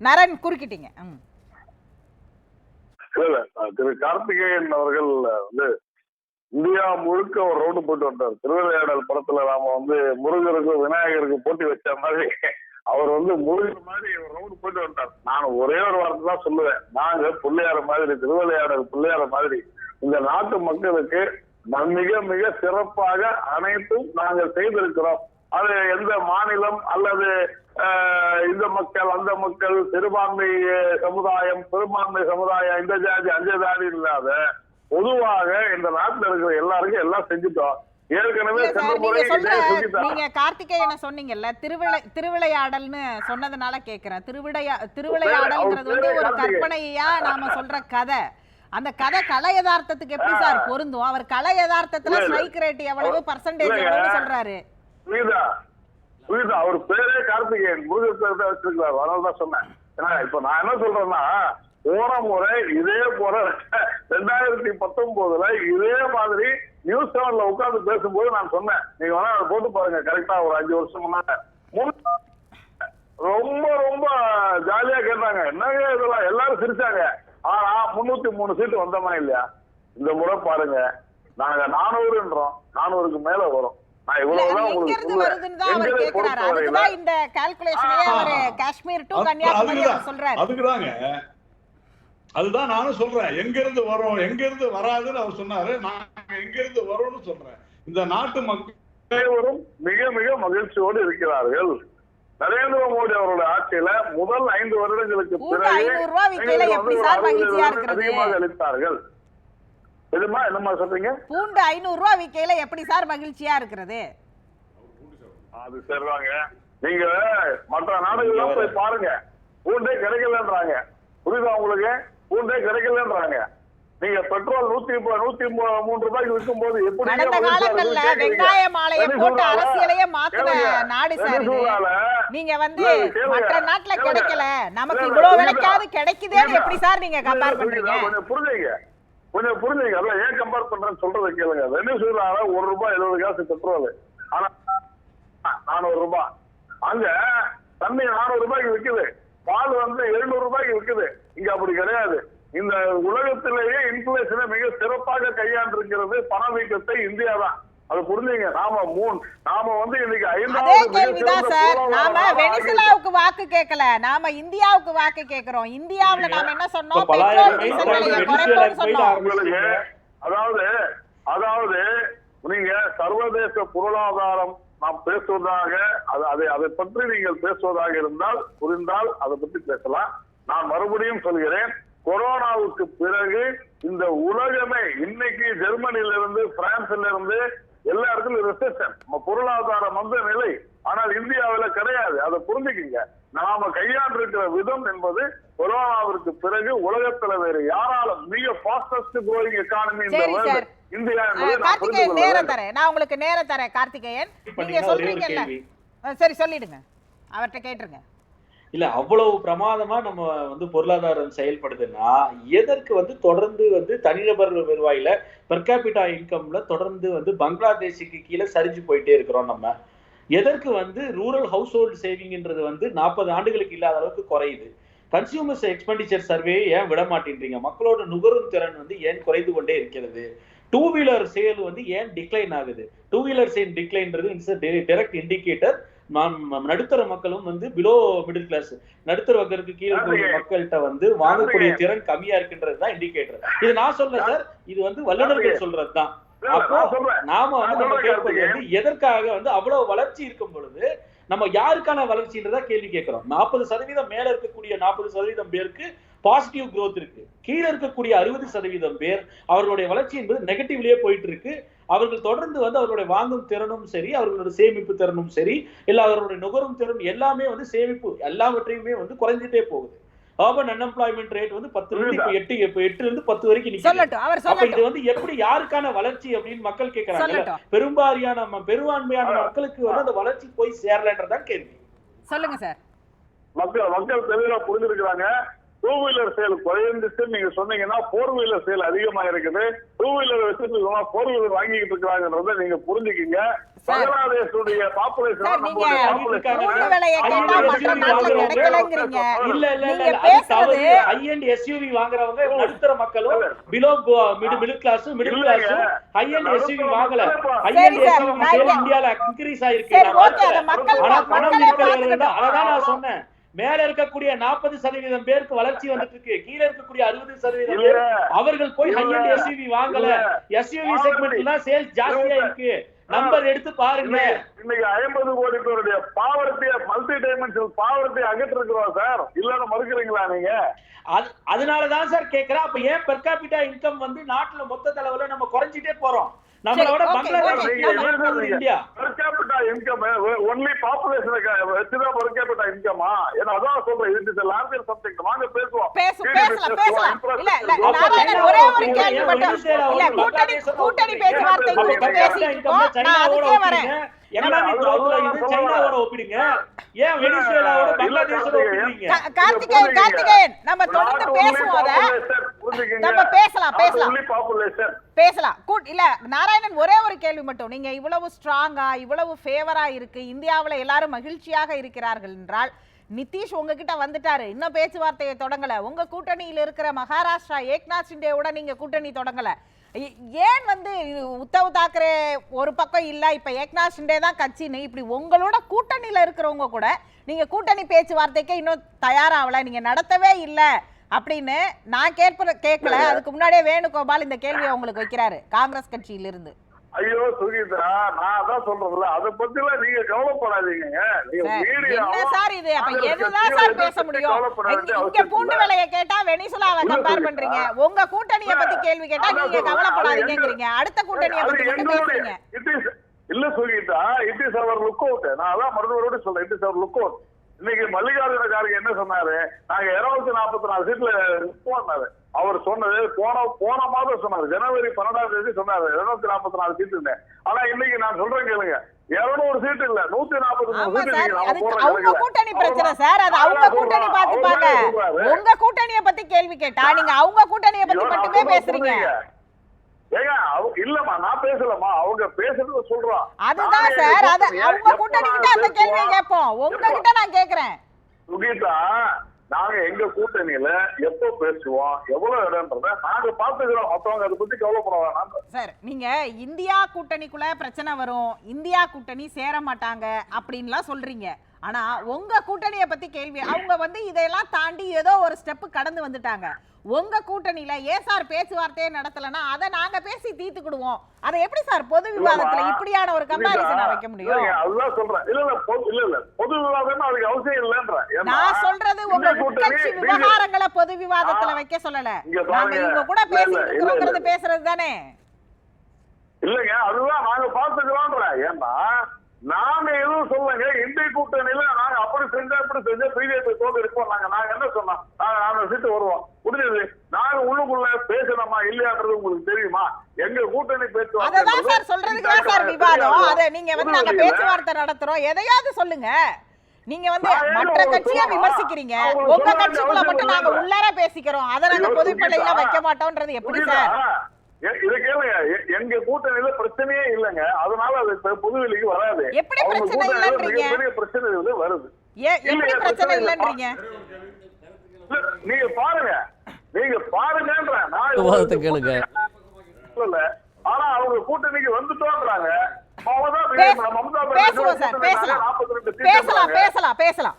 நரன் குறுக்கிட்டீங்க. ம். இல்ல, திரு கார்த்திகேயன் அவர்கள் வந்து இந்தியா முழுக்க ஒரு ரவுண்டு போட்டு வந்தார். திருவிளையாடல் படத்துல நாம வந்து முருகருக்கும் விநாயகருக்கும் போட்டி வச்ச மாதிரி அவர் வந்து முருகர் மாதிரி ஒரு ரவுண்டு போட்டு வந்தார். நான் ஒரே ஒரு வார்த்தை தான் சொல்லுவேன். நாங்க பிள்ளையார மாதிரி திருவிளையாடல் பிள்ளையார மாதிரி இந்த நாட்டு மக்களுக்கு மிக மிக சிறப்பாக அனைத்தும் நாங்கள் செய்திருக்கிறோம். அது எந்த மாநிலம் அல்லது இந்த மக்கள் அந்த மக்கள் சிறுபான்மை சமுதாயம் பெரும்பான்மை சமுதாயம் இந்த ஜாதி அந்த ஜாதி இல்லாத பொதுவாக இந்த நாட்டுல இருக்கிற எல்லாருக்கும் எல்லாம் செஞ்சுட்டோம். நீங்க கார்த்திகேயனை சொன்னீங்கல்ல திருவிளை திருவிளையாடல்னு சொன்னதுனால கேக்குறேன். திருவிளையா திருவிளையாடல்ங்கிறது வந்து ஒரு. கற்பனையா நாம சொல்ற கதை. அந்த கதை கலை யதார்த்தத்துக்கு எப்படி சார் பொருந்தும்? அவர் கலை யதார்த்தத்துல. ஸ்ட்ரைக் ரேட் எவ்வளவு பர்சன்டேஜ். எவ்வளவு சொல்றாரு. புரியுதா? அவர் பேரே கார்த்திகேயன். முருகர் பேர் தான் வச்சிருக்கிறார். அதனால தான் சொன்னேன். ஏன்னா இப்ப நான் என்ன சொல்றேன்னா போன முறை இதே போல ரெண்டாயிரத்தி பத்தொன்பதுல இதே மாதிரி நியூஸ் சேனல்ல உட்கார்ந்து பேசும்போது நான் சொன்னேன். நீங்க வேணா அதை போட்டு பாருங்க. கரெக்டா ஒரு அஞ்சு வருஷம் முன்னாடி ரொம்ப ரொம்ப ஜாலியா கேட்டாங்க. என்னங்க இதெல்லாம்? எல்லாரும் சிரிச்சாங்க. ஆனா முன்னூத்தி மூணு சீட்டு வந்தோமா இல்லையா? இந்த முறை பாருங்க. நாங்க நானூறுன்றோம். நானூறுக்கு மேல வரும். நான் இந்த கால்குலேஷனே. அவரு காஷ்மீர் டு கன்னியாகுமரி சொல்றாரு. அதுக்குதாங்க அதுதான் நானும் சொல்றேன். எங்க இருந்து வரோம் எங்க இருந்து வராதுன்னு அவர் சொன்னாரு. நாங்க எங்க இருந்து வரோம்னு சொல்றேன். இந்த நாட்டு மக்கள் அனைவரும் மிக மிக மகிழ்ச்சியோடு இருக்கிறார்கள். நரேந்திர மோடி அவருடைய ஆட்சியில முதல் ஐந்து வருடங்களுக்கு பிறகு? அதிகமாக அளித்தார்கள். எதுமா என்னமா சொல்றீங்க? பூண்டு ஐநூறு ரூபாய் விக்கையில எப்படி சார் மகிழ்ச்சியா இருக்கிறது? அது சரிதாங்க. நீங்க மற்ற நாடுகள்லாம் போய் பாருங்க. பூண்டே கிடைக்கலன்றாங்க. புரியுதா உங்களுக்கு? பூண்டே கிடைக்கலன்றாங்க. நீங்க பெட்ரோல் நூத்தி நூத்தி மூன்று ரூபாய்க்கு விற்கும் போது எப்படி கடந்த காலங்கள்ல வெங்காய மாலையை போட்டு அரசியலையே மாத்துன நாடு சார் நீங்க வந்து. மற்ற நாட்டுல. கிடைக்கல. நமக்கு இவ்வளவு விலைக்காவது கிடைக்குதேன்னு? எப்படி சார் நீங்க கம்பேர் பண்றீங்க? புரிஞ்சுங்க. கொஞ்சம் புரிஞ்சுங்க. அதான் ஏன் கம்பேர் பண்றேன்னு சொல்றதை கேளுங்க. வெனிசுலால ஒரு ரூபாய் எழுபது காசு பெட்ரோல் ஆனா நானூறு ரூபாய். அங்க தண்ணி நானூறு ரூபாய்க்கு விக்குது. பால் வந்து எழுநூறு ரூபாய்க்கு விற்குது இங்க அப்படி கிடையாது. இந்த உலகத்திலேயே இன்ஃபுலேஷனை மிக சிறப்பாக கையாண்டிருக்கிறது பணவீக்கத்தை இந்தியா தான் அது புரிஞ்சுங்க. நாம மூணு நாம வந்து இன்னைக்கு அதே ஐந்தாவது கேள்விதான் சார். நாம வெனிசுலாவுக்கு வாக்கு கேட்கல நாம இந்தியாவுக்கு வாக்கு கேக்குறோம். இந்தியாவுல நாம என்ன சொன்னோம்? பெட்ரோல் டீசல் விலையை அதாவது அதாவது நீங்க சர்வதேச பொருளாதாரம் நாம் பேசுவதாக அது அதை அதை பற்றி நீங்கள் பேசுவதாக இருந்தால் புரிந்தால் அதை பற்றி பேசலாம். நான் மறுபடியும் சொல்கிறேன் கொரோனாவுக்கு பிறகு இந்த உலகமே இன்னைக்கு ஜெர்மனில இருந்து பிரான்ஸ்ல இருந்து எல்லா இடத்துலயும் ரிசெஷன் நம்ம பொருளாதாரம் வந்த நிலை. ஆனால் இந்தியாவில கிடையாது. அதை புரிஞ்சுக்குங்க. நாம கையாண்டிருக்கிற விதம் என்பது கொரோனாவிற்கு பிறகு உலகத்துல வேற யாராலும் மிக ஃபாஸ்டஸ்ட் growing எக்கானமி இந்த. இந்தியா கார்த்திகேயன் நேரம். தரேன். நான் உங்களுக்கு நேரம் தரேன் கார்த்திகேயன். நீங்க சொல்றீங்கல்ல சரி சொல்லிடுங்க. அவர்கிட்ட கேட்டுருங்க. இல்ல அவ்வளவு பிரமாதமா நம்ம வந்து பொருளாதாரம் செயல்படுதுன்னா எதற்கு வந்து தொடர்ந்து வந்து தனிநபர் வருவாயில பெர் கேபிட்டா இன்கம்ல தொடர்ந்து வந்து பங்களாதேஷுக்கு கீழே சரிஞ்சு போயிட்டே இருக்கிறோம் நம்ம. எதற்கு வந்து ரூரல் ஹவுஸ் ஹோல்டு சேவிங்ன்றது வந்து நாற்பது ஆண்டுகளுக்கு இல்லாத அளவுக்கு குறையுது. கன்சியூமர்ஸ் எக்ஸ்பெண்டிச்சர் சர்வே ஏன் விட மாட்டேன்றீங்க? மக்களோட நுகரும் திறன் வந்து ஏன் குறைந்து கொண்டே இருக்கிறது? டூ வீலர் சேல் வந்து ஏன் டிக்ளைன் ஆகுது? டூ வீலர் சேல் டிக்ளைன்றது இட்ஸ் டைரக்ட் இண்டிகேட்டர் நடுத்தர மக்களும் வந்து பிலோ மிடில் கிளாஸ் நடுத்தர வர்க்கத்துக்கு கீழே மக்கள்கிட்ட வந்து வாங்கக்கூடிய திறன் கம்மியா இருக்குன்றது தான் இண்டிகேட்டர் இது நான் சொல்ல சார் இது வந்து வல்லுநர்கள் சொல்றது தான் இல்ல, இல்ல, நான் சொல்றேன். நாம வந்து நம்ம சொல்றேன் கேட்பது வந்து எதற்காக வந்து அவ்வளவு வளர்ச்சி இருக்கும் பொழுது நம்ம யாருக்கான வளர்ச்சின்றதா கேள்வி கேட்கிறோம். நாற்பது சதவீதம் மேல இருக்கக்கூடிய நாற்பது சதவீதம் பேருக்கு பாசிட்டிவ் growth இருக்கு. கீழே இருக்கக்கூடிய அறுபது சதவீதம் பேர் அவர்களுடைய வளர்ச்சி என்பது நெகட்டிவ்லயே போயிட்டு இருக்கு. அவர்கள் தொடர்ந்து வந்து அவர்களுடைய வாங்கும் திறனும் சரி அவர்களுடைய சேமிப்பு திறனும் சரி இல்ல அவர்களுடைய நுகரும் திறன் எல்லாமே வந்து சேமிப்பு எல்லாவற்றையுமே வந்து குறைஞ்சிட்டே போகுது. அர்பன் அன்எம்ப்ளாய்மெண்ட் ரேட் வந்து இருந்து இப்ப எட்டு இப்ப எட்டுல இருந்து பத்து வரைக்கும் நிக்குது. சொல்லட்டும் அவர் அப்ப இது வந்து எப்படி யாருக்கான வளர்ச்சி அப்படின்னு மக்கள் கேட்கறாங்க பெரும்பாரியான பெரும்பான்மையான மக்களுக்கு வந்து அந்த வளர்ச்சி போய் சேரலன்றதான் கேள்வி. சொல்லுங்க சார். மக்கள் மக்கள் தெளிவா புரிஞ்சிருக்கிறாங்க. டூ வீலர் சேல் குறைந்துச்சு நீங்க சொன்னீங்கன்னா ஃபோர் வீலர் சேல் அதிகமா இருக்குது. டூ வீலர் வச்சுட்டு ஃபோர் வீலர் வாங்கிட்டு இருக்காங்கன்றத நீங்க புரிஞ்சுக்கீங்க. பங்களாதேஷுடைய பாப்புலேஷன் இல்ல இல்ல இல்ல ஹை அண்ட் எஸ்யூவி வாங்குறவங்க நடுத்தர மக்களும் below middle middle class middle class high end SUV வாங்கல. ஹை அண்ட் எஸ்யூவி சேல் இந்தியால இன்க்ரீஸ் ஆயிருக்கு. ஆனா பணம் இருக்கிறவங்க அதான் நான் சொன்னேன். மேல இருக்கக்கூடிய நாற்பது சதவீதம் பேருக்கு வளர்ச்சி வந்துட்டு இருக்கு கீழ இருக்கக்கூடிய அறுபது சதவீதம் பேர் அவர்கள் போய் ஹை. அண்ட் எஸ்யூவி வாங்கல. எஸ்யூவி செக்மெண்ட்ல தான் சேல்ஸ் ஜாஸ்தியா இருக்கு. நம்பர் எடுத்து பாருங்க. இன்னைக்கு ஐம்பது கோடி பேருடைய பாவரத்தை மல்டி டைமென்ஷனல் பாவரத்தை அகற்றிருக்கிறோம் சார். இல்லன்னு மறுக்கிறீங்களா நீங்க? அது அதனாலதான் சார் கேக்குறேன். அப்ப ஏன் பெர் கேபிட்டா இன்கம் வந்து நாட்டுல மொத்த அளவுல நம்ம குறைஞ்சிட்டே போறோம்? நம்மளை விட சரி, okay, Bangladesh. India income only capita income-ஆ? ஏன்னா அதான் சொல்றேன் இது subject. வாங்க பேசுவோம் பேசு GDP பேசலாம் பேசலாம் infrastructure, இல்ல இல்ல growth. நாராயணன் ஒரே ஒரு கேள்வி ஏன் மட்டும் இல்ல கூட்டணி கூட்டணி குறித்து நான் அதுக்கே வரேன் எக்கனாமிக் இது சைனாவோட. ஒப்பிடுங்க வெனிசுவேலாவோட பங்களாதேஷோட கார்த்திகேயன். கார்த்திகேயன் கார்த்திகேயன் நம்ம தொடர்ந்து பேசுவோம் அத. நம்ம பேசலாம், பேசலாம். பேசலாம். கூட் இல்ல நாராயணன் ஒரே ஒரு கேள்வி மட்டும். நீங்க இவ்வளவு ஸ்ட்ராங்கா இவ்வளவு ஃபேவரா இருக்கு. இந்தியாவுல எல்லாரும் மகிழ்ச்சியாக இருக்கிறார்கள் என்றால் நிதிஷ் உங்ககிட்ட வந்துட்டாரு. இன்னும் பேச்சுவார்த்தையை தொடங்கல. உங்க கூட்டணியில் இருக்கிற மகாராஷ்டிரா ஏக்நாத் சிண்டேவோட நீங்க கூட்டணி தொடங்கல. ஏன் வந்து உத்தவ் தாக்கரே ஒரு பக்கம் இல்ல இப்ப ஏக்நாத் சிண்டே தான் கட்சின்னு? இப்படி உங்களோட கூட்டணியில இருக்கிறவங்க கூட நீங்க கூட்டணி பேச்சுவார்த்தைக்கு இன்னும் தயாராகல. நீங்க நடத்தவே இல்ல. அப்படின்னு நான் கேட்ப கேட்கல. அதுக்கு முன்னாடியே வேணுகோபால் இந்த கேள்வியை உங்களுக்கு வைக்கிறாரு காங்கிரஸ் கட்சியிலிருந்து. ஐயோ சுகீதா நான் அதான் சொல்றேன்ல. அதை பத்தி எல்லாம் நீங்க கவலைப்படாதீங்க என்ன சார் இது? அப்ப எதுதான் சார் பேச முடியும்? இங்க- பூண்டு விலையை கேட்டா வெனிசுலாவை கம்பேர். பண்றீங்க. உங்க கூட்டணிய பத்தி கேள்வி கேட்டா நீங்க. கவலைப்படாதீங்கங்கிறீங்க. அடுத்த கூட்டணிய பத்தி மட்டும் பேசுறீங்க இல்ல Sugitha it is our lookout நான் அதான் மறுபடியோட சொல்றேன். It is our look out இன்னைக்கு மல்லிகார்ஜுன கார்கே என்ன சொன்னாரு? நாங்க இருநூத்தி நாற்பத்தி நாலு சீட்ல பண்ணாரு அவர் சொன்னது போன போன மாதம் சொன்னாரு. ஜனவரி பன்னெண்டாம் தேதி சொன்னாரு. இருநூத்தி நாற்பத்தி நாலு சீட்டு ஆனா இன்னைக்கு நான் சொல்றேன் கேளுங்க. இருநூறு சீட்டு இல்ல நூத்தி நாற்பத்தி அவங்க. கூட்டணி பிரச்சனை சார். அது அவங்க கூட்டணி. பாத்துப்பாங்க. உங்க கூட்டணிய பத்தி கேள்வி கேட்டா நீங்க அவங்க கூட்டணிய பத்தி மட்டுமே பேசுறீங்க. இல்லம்மா நான் பேசலம்மா அவங்க பேசுறது அதுதான் சார் அது அவங்க கூட்டணி நாங்க கிட்ட அந்த? கேட்போம். உங்ககிட்ட நான் கேக்குறேன் சுகீதா நாங்க எங்க கூட்டணியில எப்போ பேசுவோம் எவ்வளவு இடம்ன்றத நாங்க பாத்துக்கிறோம் மத்தவங்க அதை பத்தி கவலைப்பட வேணாம். சார் நீங்க இந்தியா கூட்டணிக்குள்ள பிரச்சனை வரும் இந்தியா கூட்டணி சேர மாட்டாங்க அப்படின்லாம் சொல்றீங்க. ஆனா உங்க கூட்டணிய பத்தி கேள்வி. அவங்க வந்து இதெல்லாம் தாண்டி ஏதோ ஒரு ஸ்டெப் கடந்து வந்துட்டாங்க. உங்க கூட்டணியில ஏன் சார் பேச்சுவார்த்தையே நடத்தலன்னா அதை நாங்க பேசி தீர்த்துக்கிடுவோம். அதை எப்படி சார் பொது விவாதத்துல. இப்படியான ஒரு கம்பாரிசன் வைக்க முடியும்? இல்லைங்க, அதுதான் சொல்றேன். இல்ல இல்ல பொது- இல்ல இல்ல பொது விவாதம் அதுக்கு அவசியம் இல்லன்றேன் ஏன்னா, நான் சொல்றது உங்க BJP விவகாரங்களை பொது விவாதத்துல வைக்க சொல்லல. நாங்க. இவங்க கூட பேசிட்டு இருக்கிறோங்கிறது. பேசுறது தானே இல்லைங்க அதுதான் நாங்க பாத்துக்கிறோம்ன்றேன் ஏன்னா நாங்க எதுவும் சொல்லுங்க இந்திய கூட்டணியில நாங்க அப்படி செஞ்சா இப்படி செஞ்சா பிஜேபி தோற்கடிப்போம் நாங்க? நாங்க என்ன சொன்னோம்? நாங்க நாலு சீட்டு வருவோம். முடிஞ்சது நாங்க உள்ளுக்குள்ள பேசணுமா இல்லையான்றது உங்களுக்கு தெரியுமா? எங்க கூட்டணி அத நீங்க வந்து நாங்க பேச்சுவார்த்தை நடத்துறோம். எதையாவது சொல்லுங்க. நீங்க வந்து மற்ற கட்சியை. விமர்சிக்கிறீங்க? உங்க கட்சிக்குள்ள மட்டும் நாங்க உள்ளார பேசிக்கிறோம். அத நாங்க சுகிதா. வைக்க மாட்டோம்ன்றது எப்படி? சார்? இதை கேளுங்க. எங்க கூட்டணியில பிரச்சனையே இல்லைங்க. அதனால அது பொதுவெளிக்கு வராது. எப்படி அவங்க பிரச்சனை கூட்டணியில இல்லைன்றீங்க? மிகப்பெரிய பிரச்சனை வந்து வருது. நீங்க பாருங்க. நீங்க பாருங்கன்றேன் நான் கேளுங்க. இல்ல ஆனா அவங்க கூட்டணிக்கு வந்துட்டோன்றாங்க. மம்தா பானர்ஜி பேசலாம். 42 சீட்டு பேசலாம். பேசலாம் பேசலாம்.